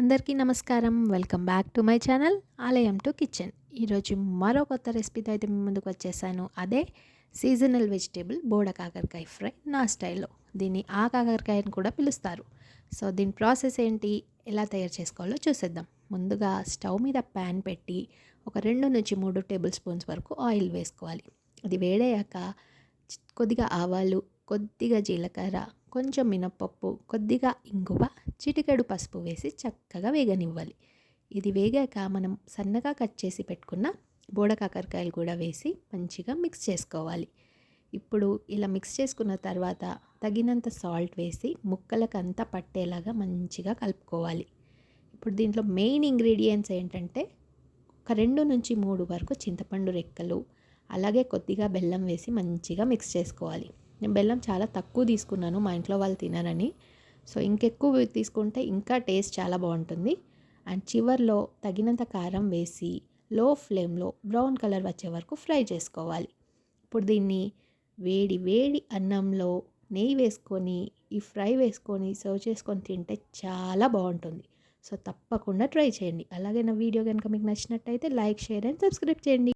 అందరికీ నమస్కారం. Welcome back to my channel ఆలయం టు కిచెన్. ఈరోజు మరో కొత్త రెసిపీతో అయితే మీ ముందుకు వచ్చేసాను. అదే సీజనల్ వెజిటేబుల్ బోడ కాకరకాయ ఫ్రై నా స్టైల్లో. దీన్ని ఆ కాకరకాయని కూడా పిలుస్తారు. సో దీని ప్రాసెస్ ఏంటి? ఎలా తయారు చేసుకోవాలో చూసేద్దాం. ముందుగా స్టవ్ మీద ప్యాన్ పెట్టి ఒక రెండు నుంచి మూడు టేబుల్ స్పూన్స్ వరకు ఆయిల్ వేసుకోవాలి. అది వేడయ్యాక కొద్దిగా ఆవాలు కొద్దిగా జీలకర్ర కొంచెం మినప్పప్పు కొద్దిగా ఇంగువ చిటికెడు పసుపు వేసి చక్కగా వేగనివ్వాలి. ఇది వేగాక మనం సన్నగా కట్ చేసి పెట్టుకున్న బోడ కాకరకాయలు కూడా వేసి మంచిగా మిక్స్ చేసుకోవాలి. ఇప్పుడు ఇలా మిక్స్ చేసుకున్న తర్వాత తగినంత సాల్ట్ వేసి ముక్కలకంతా పట్టేలాగా మంచిగా కలుపుకోవాలి. ఇప్పుడు దీంట్లో మెయిన్ ఇంగ్రీడియంట్స్ ఏంటంటే ఒక రెండు నుంచి మూడు వరకు చింతపండు రెక్కలు అలాగే కొద్దిగా బెల్లం వేసి మంచిగా మిక్స్ చేసుకోవాలి. నేను బెల్లం చాలా తక్కువ తీసుకున్నాను మా ఇంట్లో వాళ్ళు తినరని. సో ఇంకెక్కువ తీసుకుంటే ఇంకా టేస్ట్ చాలా బాగుంటుంది. అండ్ చివర్లో తగినంత కారం వేసి లో ఫ్లేమ్లో బ్రౌన్ కలర్ వచ్చే వరకు ఫ్రై చేసుకోవాలి. ఇప్పుడు దీన్ని వేడి వేడి అన్నంలో నెయ్యి వేసుకొని ఈ ఫ్రై వేసుకొని సర్వ్ చేసుకొని తింటే చాలా బాగుంటుంది. సో తప్పకుండా ట్రై చేయండి. అలాగే నా వీడియో కనుక మీకు నచ్చినట్టయితే లైక్ షేర్ అండ్ సబ్స్క్రైబ్ చేయండి.